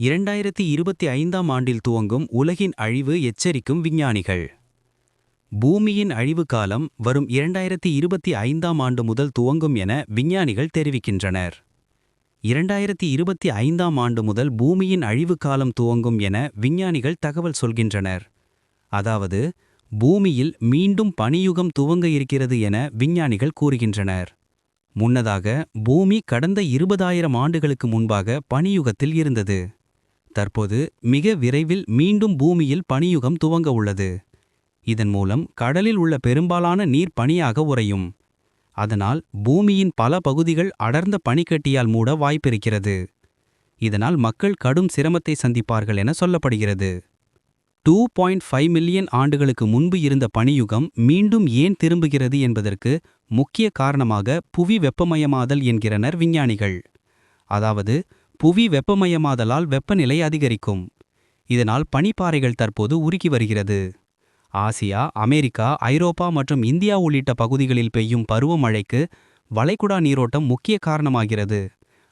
இரண்டாயிரத்தி இருபத்தி ஐந்தாம் ஆண்டில் துவங்கும் உலகின் அழிவு எச்சரிக்கும் விஞ்ஞானிகள். பூமியின் அழிவு காலம் வரும் இரண்டாயிரத்தி இருபத்தி ஐந்தாம் ஆண்டு முதல் துவங்கும் என விஞ்ஞானிகள் தெரிவிக்கின்றனர். இரண்டாயிரத்தி இருபத்தி ஐந்தாம் ஆண்டு முதல் பூமியின் அழிவு காலம் துவங்கும் என விஞ்ஞானிகள் தகவல் சொல்கின்றனர். அதாவது பூமியில் மீண்டும் பனியுகம் துவங்க இருக்கிறது என விஞ்ஞானிகள் கூறுகின்றனர். முன்னதாக பூமி கடந்த இருபதாயிரம் ஆண்டுகளுக்கு முன்பாக பனியுகத்தில் இருந்தது. தற்போது மிக விரைவில் மீண்டும் பூமியில் பனியுகம் துவங்க உள்ளது. இதன் மூலம் கடலில் உள்ள பெரும்பாலான நீர் பனியாக உறையும். அதனால் பூமியின் பல பகுதிகள் அடர்ந்த பனிக்கட்டியால் மூட வாய்ப்பிருக்கிறது. இதனால் மக்கள் கடும் சிரமத்தை சந்திப்பார்கள் என சொல்லப்படுகிறது. டூ பாயிண்ட் ஃபைவ் மில்லியன் ஆண்டுகளுக்கு முன்பு இருந்த பனியுகம் மீண்டும் ஏன் திரும்புகிறது என்பதற்கு முக்கிய காரணமாக புவி வெப்பமயமாதல் என்கிறனர் விஞ்ஞானிகள். அதாவது புவி வெப்பமயமாதலால் வெப்பநிலை அதிகரிக்கும். இதனால் பனிப்பாறைகள் தற்போது உருக்கி வருகிறது. ஆசியா அமெரிக்கா ஐரோப்பா மற்றும் இந்தியா உள்ளிட்ட பகுதிகளில் பெய்யும் பருவமழைக்கு வளைகுடா நீரோட்டம் முக்கிய காரணமாகிறது.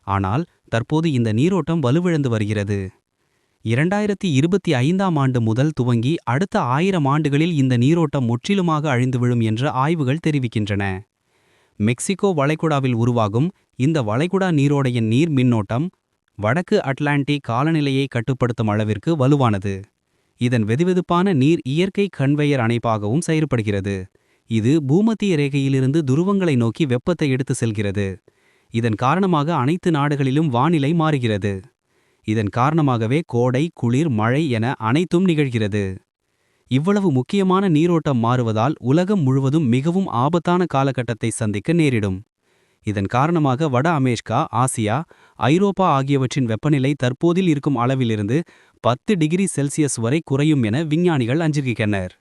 ஆனால் தற்போது இந்த நீரோட்டம் வலுவிழந்து வருகிறது. இரண்டாயிரத்தி இருபத்தி ஐந்தாம் ஆண்டு முதல் துவங்கி அடுத்த ஆயிரம் ஆண்டுகளில் இந்த நீரோட்டம் முற்றிலுமாக அழிந்துவிடும் என்று ஆய்வுகள் தெரிவிக்கின்றன. மெக்சிகோ வளைகுடாவில் உருவாகும் இந்த வளைகுடா நீரோடையின் நீர் மின்னோட்டம் வடக்கு அட்லாண்டிக் காலநிலையை கட்டுப்படுத்தும் அளவிற்கு வலுவானது. இதன் வெதுவெதுப்பான நீர் இயற்கை கன்வெயர் அணைப்பாகவும் செயற்படுகிறது. இது பூமத்திய ரேகையிலிருந்து துருவங்களை நோக்கி வெப்பத்தை எடுத்து செல்கிறது. இதன் காரணமாக அனைத்து நாடுகளிலும் வானிலை மாறுகிறது. இதன் காரணமாகவே கோடை குளிர் மழை என அனைத்தும் நிகழ்கிறது. இவ்வளவு முக்கியமான நீரோட்டம் மாறுவதால் உலகம் முழுவதும் மிகவும் ஆபத்தான காலகட்டத்தை சந்திக்க நேரிடும். இதன் காரணமாக வட அமெரிக்கா ஆசியா ஐரோப்பா ஆகியவற்றின் வெப்பநிலை தற்போதில் இருக்கும் அளவிலிருந்து பத்து டிகிரி செல்சியஸ் வரை குறையும் என விஞ்ஞானிகள் அஞ்சுகின்றனர்.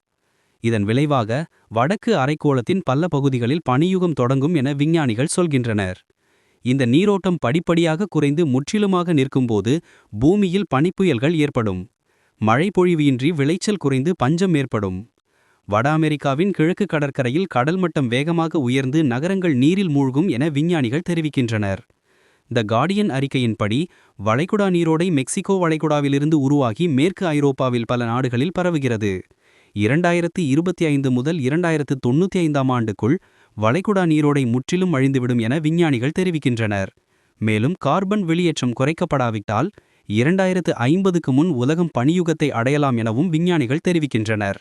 இதன் விளைவாக வடக்கு அரைக்கோளத்தின் பல பகுதிகளில் பனியுகம் தொடங்கும் என விஞ்ஞானிகள் சொல்கின்றனர். இந்த நீரோட்டம் படிப்படியாக குறைந்து முற்றிலுமாக நிற்கும்போது பூமியில் பனிப்புயல்கள் ஏற்படும். மழை பொழிவின்றி விளைச்சல் குறைந்து பஞ்சம் ஏற்படும். வட அமெரிக்காவின் கிழக்கு கடற்கரையில் கடல் மட்டம் வேகமாக உயர்ந்து நகரங்கள் நீரில் மூழ்கும் என விஞ்ஞானிகள் தெரிவிக்கின்றனர். த கார்டியன் அறிக்கையின்படி வளைகுடா நீரோடை மெக்சிகோ வளைகுடாவிலிருந்து உருவாகி மேற்கு ஐரோப்பாவில் பல நாடுகளில் பரவுகிறது. இரண்டாயிரத்து இருபத்தி ஐந்து முதல் இரண்டாயிரத்து தொண்ணூற்றி ஐந்தாம் ஆண்டுக்குள் வளைகுடா நீரோடை முற்றிலும் அழிந்துவிடும் என விஞ்ஞானிகள் தெரிவிக்கின்றனர். மேலும் கார்பன் வெளியேற்றம் குறைக்கப்படாவிட்டால் இரண்டாயிரத்து ஐம்பதுக்கு முன் உலகம் பனியுகத்தை அடையலாம் எனவும் விஞ்ஞானிகள் தெரிவிக்கின்றனர்.